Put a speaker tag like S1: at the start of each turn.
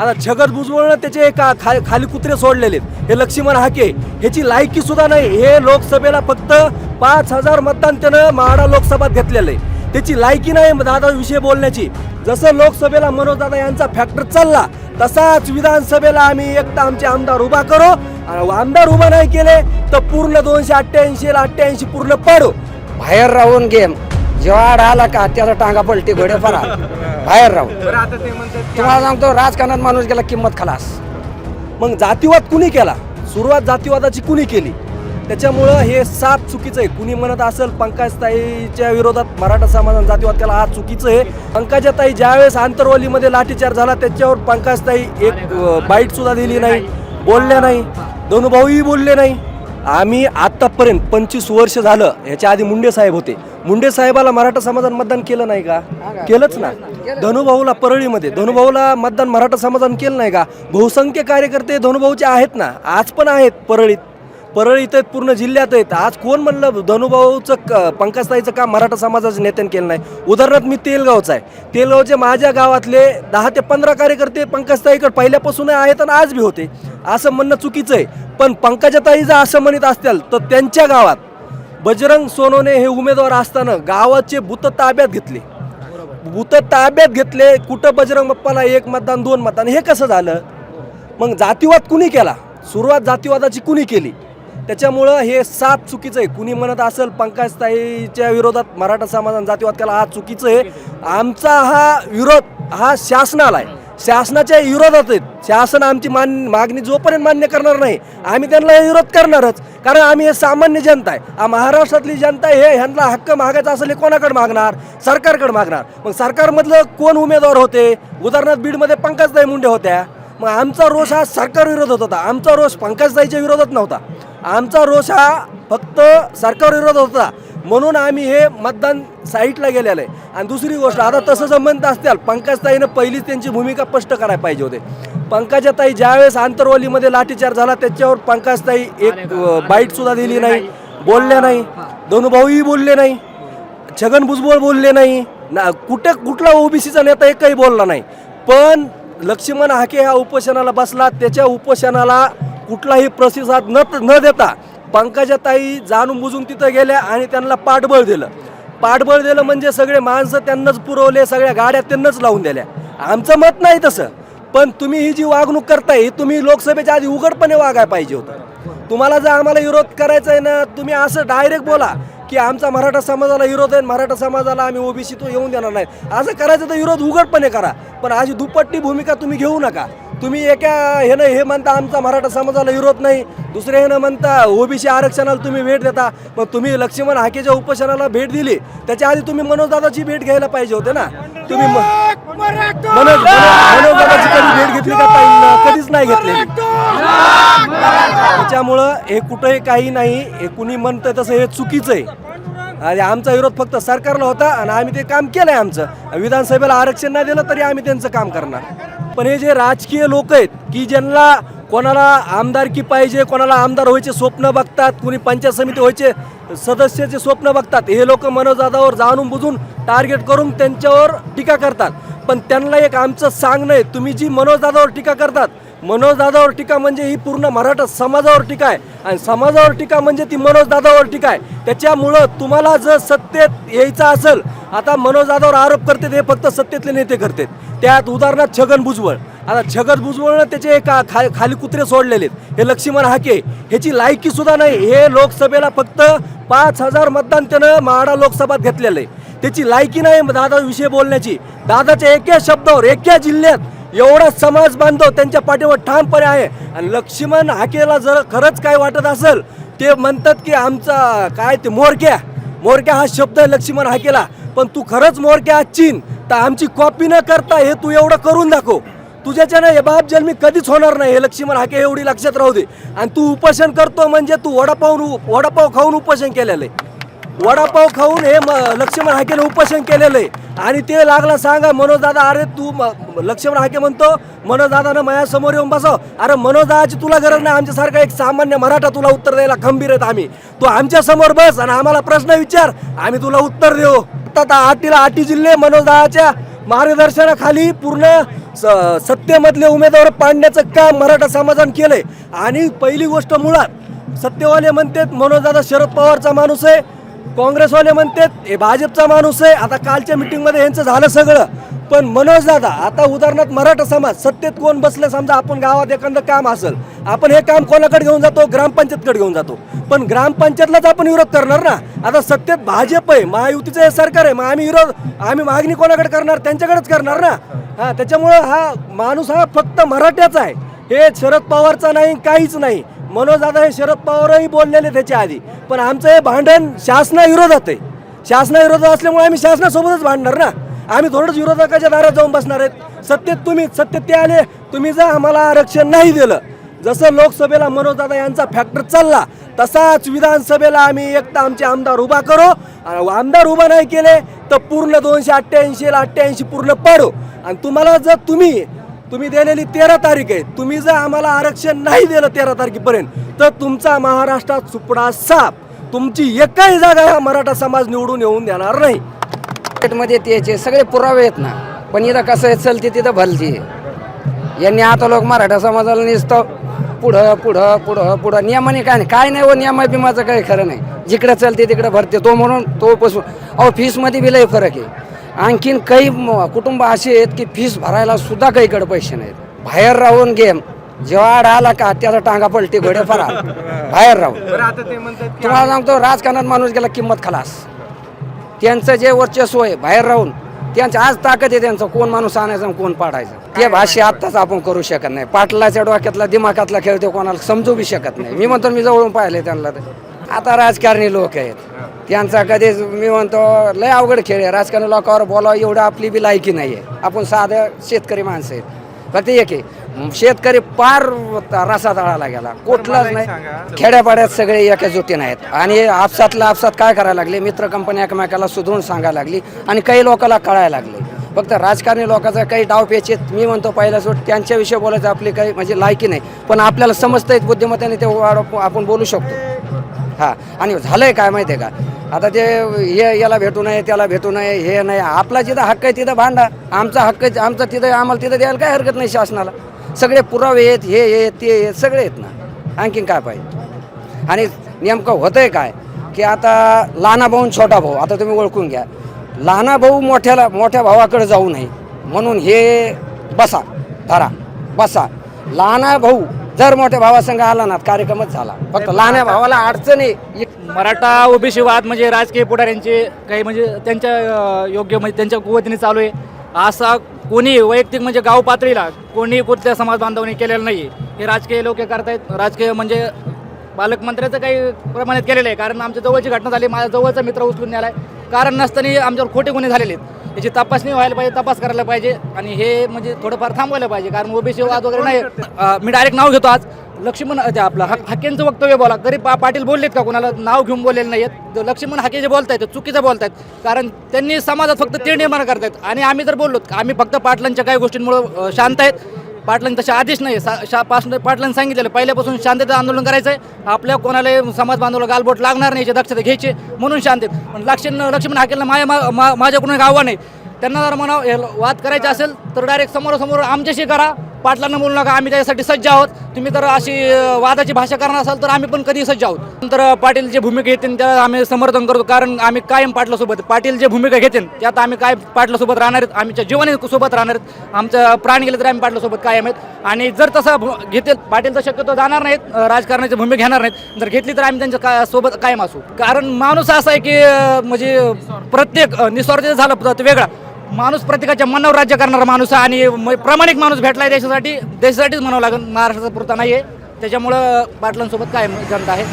S1: आता जगत भुजबळनं त्याचे का खा खाली कुत्रे सोडलेले आहेत. हे लक्ष्मण हाके ह्याची लायकी सुद्धा नाही. हे लोकसभेला फक्त पाच हजार मतदान त्यानं महाडा लोकसभेत घेतलेलं आहे. त्याची लायकी नाही दादा विषय बोलण्याची. जसं लोकसभेला मनोज दादा यांचा फॅक्टर चालला तसाच विधानसभेला आम्ही एकटा आमचे आमदार उभा करू. आमदार उभा नाही केले तर पूर्ण दोनशे अठ्ठ्याऐंशी अठ्ठ्याऐंशी पूर्ण पाडू.
S2: बाहेर राहून गेम. जेव्हा आड आला का त्याचा टांगा पलटी घोडे फरा बाहेर राहून तुम्हाला सांगतो राजकारणात माणूस गेला किंमत खलास.
S1: मग जातीवाद कुणी केला? सुरुवात जातीवादाची कुणी केली? त्याच्यामुळं हे साप चुकीचं आहे. कुणी म्हणत असेल पंकजताईच्या विरोधात मराठा समाजाने जातीवाद केला हा चुकीचं आहे. पंकजाताई ज्यावेळेस आंतरवालीमध्ये लाठीचार झाला त्याच्यावर पंकजताई एक बाईट सुद्धा दिली नाही बोलल्या नाही. धनुभाऊही बोलले नाही. आम्ही आतापर्यंत पंचवीस वर्ष झालं ह्याच्या आधी मुंडे साहेब होते. मुंडे साहेबाला मराठा समाजाने मतदान केलं नाही का? केलंच ना. धनुभाऊला परळीमध्ये. धनुभाऊला मतदान मराठा समाजाने केलं नाही का? बहुसंख्य कार्यकर्ते धनुभाऊचे आहेत ना? आज पण आहेत परळीत. परळीत आहेत पूर्ण जिल्ह्यात आहेत. आज कोण म्हणलं धनुभाऊचं क- पंकजताईचं काम मराठा समाजाच्या नेत्याने केलं नाही? उदाहरणार्थ मी तेलगावचा आहे. तेलगावचे माझ्या गावातले दहा ते पंधरा कार्यकर्ते पंकजताईकडे पहिल्यापासून आहेत आणि आज बी होते. असं म्हणणं चुकीचं आहे. पण पंकजाताई जर असं म्हणत असतील तर त्यांच्या गावात बजरंग सोनवणे हे उमेदवार असताना गावाचे भूत ताब्यात घेतले. भूत ताब्यात घेतले कुठं बजरंग बाप्पाला एक मतदान दोन मतदान हे कसं झालं? मग जातीवाद कुणी केला? सुरुवात जातीवादाची कुणी केली? त्याच्यामुळं हे साप चुकीचं आहे. कुणी म्हणत असेल पंकजताईच्या विरोधात मराठा समाजाने जातीवाद केला हा चुकीचं आहे. आमचा हा विरोध हा शासनाला आहे. शासनाच्या विरोधात आहेत. शासन आमची मान मागणी जोपर्यंत मान्य करणार नाही आम्ही त्यांना विरोध करणारच. कारण आम्ही हे सामान्य जनता आहे. हा महाराष्ट्रातली जनता हे ह्यांना हक्क मागायचा असेल हे कोणाकडे मागणार? सरकारकडे मागणार. मग सरकारमधलं कोण उमेदवार होते? उदाहरणार्थ बीडमध्ये पंकजदाई मुंडे होत्या. मग आमचा रोष हा सरकार विरोधात होता. आमचा रोष पंकजदाईच्या विरोधात नव्हता. आमचा रोष हा फक्त सरकार विरोधात होता. म्हणून आम्ही हे मतदान साईटला गेलेलं आहे. आणि दुसरी गोष्ट आता तसं जर म्हणत असतील पंकजताईनं पहिलीच त्यांची भूमिका स्पष्ट करायला पाहिजे होते. पंकजाताई ज्यावेळेस आंतरवालीमध्ये लाठीचार झाला त्याच्यावर पंकजताई एक बाईट सुद्धा दिली नाही बोलल्या नाही. धनुभाऊही बोलले नाही. छगन भुजबळ बोलले नाही. ना कुठे कुठला ओबीसीचा नेता एकही बोलला नाही. पण लक्ष्मण हाके हा उपोषणाला बसला त्याच्या उपोषणाला कुठलाही प्रतिसाद न न देता पंकजाताई जाणून बुजून तिथं गेल्या आणि त्यांना पाठबळ दिलं. पाठबळ दिलं म्हणजे सगळे माणसं त्यांनाच पुरवले सगळ्या गाड्या त्यांनाच लावून दिल्या. आमचं मत नाही तसं पण तुम्ही ही जी वागणूक करताय ही तुम्ही लोकसभेच्या आधी उघडपणे वागायला पाहिजे होतं. तुम्हाला जर आम्हाला विरोध करायचा आहे ना तुम्ही असं डायरेक्ट बोला की आमचा मराठा समाजाला विरोध आहे मराठा समाजाला आम्ही ओबीसी तो येऊन देणार नाही. असं करायचं तर विरोध उघडपणे करा पण अशी दुपट्टी भूमिका तुम्ही घेऊ नका. तुम्ही एका ह्यानं हे म्हणता आमचा मराठा समाजाला विरोध नाही. दुसऱ्या ह्यानं म्हणता ओबीसी आरक्षणाला तुम्ही भेट देता. मग तुम्ही लक्ष्मण हाकेच्या उपोषणाला भेट दिली. त्याच्या आधी तुम्ही मनोजदादाची भेट घ्यायला पाहिजे होते ना. तुम्ही मनोज मनोजदादाची कधी भेट घेतली का कधीच नाही घेतली त्याच्यामुळं हे कुठंही काही नाही. हे कुणी म्हणतं तसं हे चुकीचं आहे. आणि आमचा विरोध फक्त सरकारला होता आणि आम्ही ते काम केलंय आमचं. विधानसभेला आरक्षण नाही दिलं तरी आम्ही त्यांचं काम करणार. पण हे जे राजकीय लोक आहेत की ज्यांना कोणाला आमदारकी पाहिजे कोणाला आमदार व्हायचे स्वप्न बघतात कुणी पंचायत समिती व्हायचे सदस्याचे स्वप्न बघतात हे लोक मनोजादावर जाणून बुजून टार्गेट करून त्यांच्यावर टीका करतात. पण त्यांना एक आमचं सांगणं आहे तुम्ही जी मनोजदादावर टीका करतात मनोजदादावर टीका म्हणजे ही पूर्ण मराठा समाजावर टीका आहे. आणि समाजावर टीका म्हणजे ती मनोजदादावर टीका आहे. त्याच्यामुळं तुम्हाला जर सत्तेत यायचं असेल आता मनोजदादावर आरोप करते हे फक्त सत्तेतले नेते करतात. त्यात उदाहरणार्थ छगन भुजबळ. आता छगन भुजबळनं त्याचे का खा खाली कुत्रे सोडलेले आहेत हे लक्ष्मण हाके. ह्याची लायकी सुद्धा नाही. हे लोकसभेला फक्त पाच हजार मतदान त्यानं माडा लोकसभात घेतलेलं आहे. त्याची लायकी नाही दादा विषय बोलण्याची. दादाच्या एका शब्दावर एका जिल्ह्यात एवढा समाज बांधव त्यांच्या पाठीवर ठामपणे आहे. आणि लक्ष्मण हाकेला जर खरंच काय वाटत असेल ते म्हणतात की आमचा काय ते मोरक्या. मोरक्या हा शब्द आहे लक्ष्मण हाकेला पण तू खरंच मोरक्या चीन तर आमची कॉपी न करता हे तू एवढं करून दाखव. तुझ्याच्यानं हे बाप जन्मी कधीच होणार नाही हे लक्ष्मण हाके एवढी लक्षात राहू दे. आणि तू उपोषण करतो म्हणजे तू वडापाव वडापाव खाऊन उपोषण केलेलं आहे. वडापाव खाऊन हे म- लक्ष्मण हाकेने उपोषण केलेलं. आहे आणि ते लागला सांगा मनोज दादा अरे तू लक्ष्मण हाके म्हणतो मनोज दादानं माझ्यासमोर येऊन बसव अरे मनोज दादाची तुला गरज नाही आमच्यासारखा एक सामान्य मराठा तुला उत्तर द्यायला खंबीर आहेत आम्ही. तू आमच्यासमोर बस आणि आम्हाला प्रश्न विचार. आम्ही तुला उत्तर देऊ. आता आटीला आटी जिल्हे मनोज दादाच्या मार्गदर्शनाखाली पूर्ण स- सत्तेमधले उमेदवार पाडण्याचं काम मराठा समाजानं केलंय. आणि पहिली गोष्ट मुळात सत्यवाले म्हणतात मनोजदादा शरद पवारचा माणूस आहे. काँग्रेसवाले म्हणतात हे भाजपचा माणूस आहे आता कालच्या मिटिंगमध्ये यांचं झालं सगळं. पण मनोज दादा आता उदाहरणार्थ मराठा समाज सत्तेत कोण बसले समजा आपण गावात एखादं काम असेल आपण हे काम कोणाकडे घेऊन जातो? ग्रामपंचायतकडे घेऊन जातो. पण ग्रामपंचायतलाच आपण विरोध करणार ना? आता सत्तेत भाजप आहे महायुतीचं हे सरकार आहे मग आम्ही विरोध आम्ही मागणी कोणाकडे करणार? त्यांच्याकडेच करणार ना? हा त्याच्यामुळं हा माणूस हा फक्त मराठ्याचा आहे. हे शरद पवारचा नाही काहीच नाही. मनोज दादा हे शरद पवारही बोललेले त्याच्या आधी. पण आमचं हे भांडण शासनाविरोधात आहे. शासनाविरोधात असल्यामुळे आम्ही शासनासोबतच भांडणार ना? आम्ही थोडंच विरोधकाच्या दारात जाऊन बसणार आहेत. सत्तेत तुम्ही सत्तेत ते आले. तुम्ही जर आम्हाला आरक्षण नाही दिलं जसं लोकसभेला मनोजदादा यांचा फॅक्टर चालला तसाच विधानसभेला आम्ही एकटा आमचे आमदार उभा करू. आणि आमदार उभा नाही केले तर पूर्ण दोनशे अठ्ठ्याऐंशीला अठ्ठ्याऐंशी पूर्ण पाडू. आणि तुम्हाला जर तुम्ही तुम्ही दिलेली तेरा तारीख आहे. तुम्ही जर आम्हाला आरक्षण नाही दिलं तेरा तारखेपर्यंत तर तुमचा महाराष्ट्रात सुपडा साप. तुमची एकही जागा हा मराठा समाज निवडून येऊन देणार नाही.
S2: मध्ये त्याचे सगळे पुरावे आहेत ना. पण इथं कसं आहे चलते तिथं भलती. यांनी आता लोक मराठा समाजाला नुसतं. पुढं पुढं पुढं पुढं. नियमाने काय नाही. काय नाही हो, व नियमा बिमाचं काही खरं नाही. जिकडं चलते तिकडं भरते. तो म्हणून तो पासून अहो फीसमध्ये बी लय फरक आहे. आणखीन काही कुटुंब असे आहेत की फीस भरायला सुद्धा काहीकडे पैसे नाहीत. बाहेर राहून गेम जेव्हा आड आला का त्याचा टांगा पलटी घोडे फरार. बाहेर राहून. तुम्हाला सांगतो राजकारणात माणूस गेला किंमत खलास. त्यांचं जे वर्चस्व आहे बाहेर राहून त्यांचं आज ताकद आहे त्यांचं. कोण माणूस आणायचं आणि कोण पाडायचं. ते भाषे आत्ताच आपण करू शकत नाही. पाटलाच्या डोक्यातला दिमागातला खेळ ते कोणाला समजू बी शकत नाही. मी म्हणतो मी जवळून पाहिले त्यांना तर आता राजकारणी लोक आहेत. त्यांचा कधीच मी म्हणतो लय अवघड खेळ आहे. राजकारणी लोकांवर बोलावं एवढं आपली बी लायकी नाही आहे. आपण साधं शेतकरी माणसं आहेत. फक्त एक आहे शेतकरी पार रसा तळाला गेला. कुठलाच नाही. खेड्यापाड्यात सगळे एका जुटीन आहेत. आणि आपसातला आपसात काय करायला लागले? मित्र कंपनी एकमेकाला सुधरून सांगायला लागली आणि काही लोकांना कळायला लागले. फक्त राजकारणी लोकांचा काही डाव पेच आहेत. मी म्हणतो पहिला सोड त्यांच्याविषयी बोलायचं आपली काही म्हणजे लायकी नाही. पण आपल्याला समजता येत बुद्धिमत्ताने ते आपण बोलू शकतो. हां. आणि झालं आहे काय माहिती आहे का? आता ते हे याला भेटू नये त्याला भेटू नये हे नाही. आपला जिथं हक्क आहे तिथं भांडा. आमचा हक्क आहे आमचा तिथं आम्हाला तिथं द्यायला काय हरकत नाही शासनाला. सगळे पुरावे आहेत हे आहेत ते आहेत, सगळे आहेत ना. आणखीन काय पाहिजे? आणि नेमकं होतं आहे काय? की आता लहाना भाऊ छोटा भाऊ आता तुम्ही ओळखून घ्या. लहाना भाऊ मोठ्याला मोठ्या भावाकडे जाऊ नये. म्हणून हे बसा धरा बसा. लहाना भाऊ जर मोठ्या भावासंग आला ना कार्यक्रमच झाला. फक्त लहान्या भावाला अडचणी एक
S3: मराठा ओबीसी वाद म्हणजे राजकीय पुढाऱ्यांचे काही म्हणजे त्यांच्या योग्य म्हणजे त्यांच्या कुवतीने चालू आहे. असा कोणी वैयक्तिक म्हणजे गाव पातळीला कोणी कुठल्या समाज बांधवणी केलेलं नाही हे राजकीय लोक करतायत. राजकीय म्हणजे पालकमंत्र्याचं काही प्रमाणात केलेलं आहे. कारण आमच्या जवळची घटना झाली. माझ्या जवळचा मित्र उचलून न्यायला कारण नसताना आमच्यावर खोटे गुन्हे झालेले आहेत. याची तपासणी व्हायला पाहिजे तपास करायला पाहिजे आणि हे म्हणजे थोडंफार थांबवायला पाहिजे. कारण ओबीसी वाद वगैरे नाही. मी डायरेक्ट नाव घेतो आज. लक्ष्मण ते आपलं हक हाकेंचं वक्तव्य बोला. तरी पा पाटील बोललेत का? कोणाला नाव घेऊन बोललेले नाहीत आहेत लक्ष्मण हाके जे बोलतायत चुकीचं बोलतायत. कारण त्यांनी समाजात फक्त ते निर्माण करतायत. आणि आम्ही तर बोललो आम्ही फक्त पाटलांच्या काही गोष्टींमुळे शांत आहेत. पाटलांनी तसे आदेश नाही. सा शा पासून पाटलांनी सांगितलेलं पहिल्यापासून शांततेचं आंदोलन करायचं आहे आपल्या कोणाला समाज बांधवाला गालबोट लागणार नाही याची दक्षता घ्यायची म्हणून शांतेत पण लक्ष्मण लक्ष्मण हाकेलला माझ्या मा- मा- माझ्याकडून एक आव्हान आहे. त्यांना जर म्हणा हे वाद करायचा असेल तर डायरेक्ट समोरासमोर आमच्याशी करा. पाटलांना बोलू नका आम्ही त्याच्यासाठी सज्ज आहोत. तुम्ही तर अशी वादाची भाषा करणार असाल तर आम्ही पण कधी सज्ज आहोत. नंतर पाटील जे भूमिका घेतील त्याला आम्ही समर्थन करतो. कारण आम्ही कायम पाटलासोबत पाटील जे भूमिका घेतील त्यात आम्ही काय पाटलासोबत राहणार आहेत? आमच्या जीवन सोबत राहणार आहेत? आमचं प्राण गेले तर आम्ही पाटलासोबत कायम आहेत. आणि जर तसं घेतील पाटील तर शक्यतो जाणार नाहीत राजकारणाची भूमिका घेणार नाहीत. जर घेतली तर आम्ही त्यांच्या का सोबत कायम असू. कारण माणूस असा आहे की म्हणजे प्रत्येक निस्वार्थ झालं तर वेगळा. माणूस प्रत्येकाच्या मनावर राज्य करणारा माणूस आहे. आणि म- प्रामाणिक माणूस भेटलाय देशासाठी. देशासाठीच म्हणावं लागेल. महाराष्ट्राचा पुरता नाही आहे त्याच्यामुळं पाटलांसोबत काय जनता आहे.